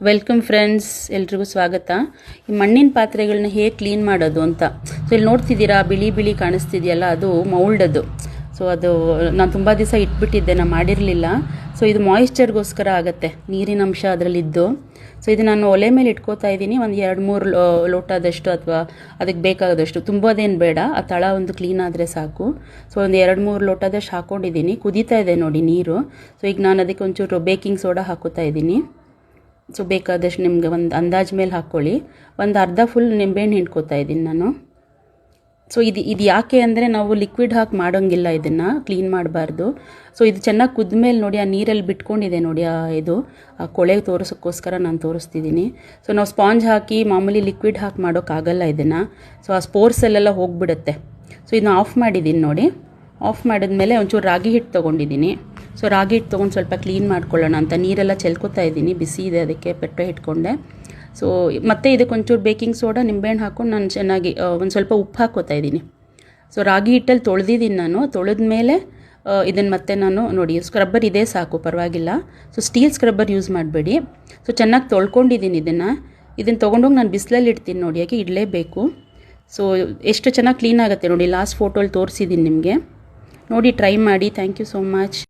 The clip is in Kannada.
ವೆಲ್ಕಮ್ ಫ್ರೆಂಡ್ಸ್ ಎಲ್ರಿಗೂ ಸ್ವಾಗತ. ಈ ಮಣ್ಣಿನ ಪಾತ್ರೆಗಳನ್ನ ಹೇಗೆ ಕ್ಲೀನ್ ಮಾಡೋದು ಅಂತ. ಸೊ ಇಲ್ಲಿ ನೋಡ್ತಿದ್ದೀರಾ, ಬಿಳಿ ಬಿಳಿ ಕಾಣಿಸ್ತಿದೆಯಲ್ಲ, ಅದು ಮೌಲ್ಡ್ ಅದು ಸೊ ಅದು ನಾನು ತುಂಬ ದಿವಸ ಇಟ್ಬಿಟ್ಟಿದ್ದೆ, ನಾನು ಮಾಡಿರಲಿಲ್ಲ. ಸೊ ಇದು ಮಾಯಿಶ್ಚರ್ಗೋಸ್ಕರ ಆಗುತ್ತೆ, ನೀರಿನ ಅಂಶ ಅದರಲ್ಲಿದ್ದು. ಸೊ ಇದು ನಾನು ಒಲೆ ಮೇಲೆ ಇಟ್ಕೋತಾ ಇದ್ದೀನಿ, ಒಂದು ಎರಡು ಮೂರು ಲೋಟದಷ್ಟು ಅಥವಾ ಅದಕ್ಕೆ ಬೇಕಾದಷ್ಟು. ತುಂಬೋದೇನು ಬೇಡ, ಆ ತಳ ಒಂದು ಕ್ಲೀನ್ ಆದರೆ ಸಾಕು. ಸೊ ಒಂದು ಎರಡು ಮೂರು ಲೋಟದಷ್ಟು ಹಾಕ್ಕೊಂಡಿದ್ದೀನಿ ಕುದೀತಾ ಇದೆ ನೋಡಿ ನೀರು. ಸೊ ಈಗ ನಾನು ಅದಕ್ಕೆ ಒಂಚೂರು ಬೇಕಿಂಗ್ ಸೋಡಾ ಹಾಕೋತಾ ಇದ್ದೀನಿ. ಸೊ ಬೇಕಾದಷ್ಟು ನಿಮಗೆ ಒಂದು ಅಂದಾಜು ಮೇಲೆ ಹಾಕ್ಕೊಳ್ಳಿ ಒಂದು ಅರ್ಧ ಫುಲ್ ನಿಂಬೆಹಣ್ಣು ಹಿಂಡ್ಕೋತಾ ಇದ್ದೀನಿ ನಾನು. ಸೊ ಇದು ಇದು ಯಾಕೆ ಅಂದರೆ ನಾವು ಲಿಕ್ವಿಡ್ ಹಾಕಿ ಮಾಡೋಂಗಿಲ್ಲ ಇದನ್ನು ಕ್ಲೀನ್ ಮಾಡಬಾರ್ದು. ಸೊ ಇದು ಚೆನ್ನಾಗಿ ಕುದ್ಮೇಲೆ ನೋಡಿ, ಆ ನೀರಲ್ಲಿ ಬಿಟ್ಕೊಂಡಿದೆ ನೋಡಿ, ಆ ಇದು, ಆ ಕೊಳೆ ತೋರಿಸೋಕ್ಕೋಸ್ಕರ ನಾನು ತೋರಿಸ್ತಿದ್ದೀನಿ. ಸೊ ನಾವು ಸ್ಪಾಂಜ್ ಹಾಕಿ ಮಾಮೂಲಿ ಲಿಕ್ವಿಡ್ ಹಾಕಿ ಮಾಡೋಕ್ಕಾಗಲ್ಲ ಇದನ್ನು. ಸೊ ಆ ಸ್ಪೋರ್ಸಲ್ಲೆಲ್ಲ ಹೋಗಿಬಿಡುತ್ತೆ. ಸೊ ಇದನ್ನ ಆಫ್ ಮಾಡಿದ್ದೀನಿ ನೋಡಿ. ಆಫ್ ಮಾಡಿದ್ಮೇಲೆ ಒಂಚೂರು ರಾಗಿ ಹಿಟ್ಟು ತೊಗೊಂಡಿದ್ದೀನಿ ಸೊ ರಾಗಿ ಹಿಟ್ಟು ತೊಗೊಂಡು ಸ್ವಲ್ಪ ಕ್ಲೀನ್ ಮಾಡ್ಕೊಳ್ಳೋಣ ಅಂತ. ನೀರೆಲ್ಲ ಚೆಲ್ಕೊತಾ ಇದ್ದೀನಿ. ಬಿಸಿ ಇದೆ, ಅದಕ್ಕೆ ಪೆಟ್ಟೆ ಇಟ್ಕೊಂಡೆ ಸೊ ಮತ್ತೆ ಇದಕ್ಕೆ ಒಂಚೂರು ಬೇಕಿಂಗ್ ಸೋಡಾ ನಿಂಬೆಹಣ್ಣು ಹಾಕ್ಕೊಂಡು ನಾನು ಚೆನ್ನಾಗಿ ಒಂದು ಸ್ವಲ್ಪ ಉಪ್ಪು ಹಾಕೋತಾ ಇದ್ದೀನಿ. ಸೊ ರಾಗಿ ಹಿಟ್ಟಲ್ಲಿ ತೊಳೆದಿದ್ದೀನಿ ನಾನು. ತೊಳೆದ ಮೇಲೆ ಇದನ್ನು ಮತ್ತೆ ನಾನು ನೋಡಿ ಸ್ಕ್ರಬ್ಬರ್ ಇದೇ ಸಾಕು, ಪರವಾಗಿಲ್ಲ. ಸೊ ಸ್ಟೀಲ್ ಸ್ಕ್ರಬ್ಬರ್ ಯೂಸ್ ಮಾಡಬೇಡಿ. ಸೊ ಚೆನ್ನಾಗಿ ತೊಳ್ಕೊಂಡಿದ್ದೀನಿ ಇದನ್ನು. ಇದನ್ನು ತೊಗೊಂಡೋಗಿ ನಾನು ಬಿಸಿಲಲ್ಲಿ ಇಡ್ತೀನಿ ನೋಡಿ, ಯಾಕೆ ಇಡಲೇಬೇಕು. ಸೊ ಎಷ್ಟು ಚೆನ್ನಾಗಿ ಕ್ಲೀನ್ ಆಗುತ್ತೆ ನೋಡಿ ಲಾಸ್ಟ್ ಫೋಟೋಲ್ಲಿ ತೋರಿಸಿದ್ದೀನಿ ನಿಮಗೆ. ನೋಡಿ ಟ್ರೈ ಮಾಡಿ. Thank you so much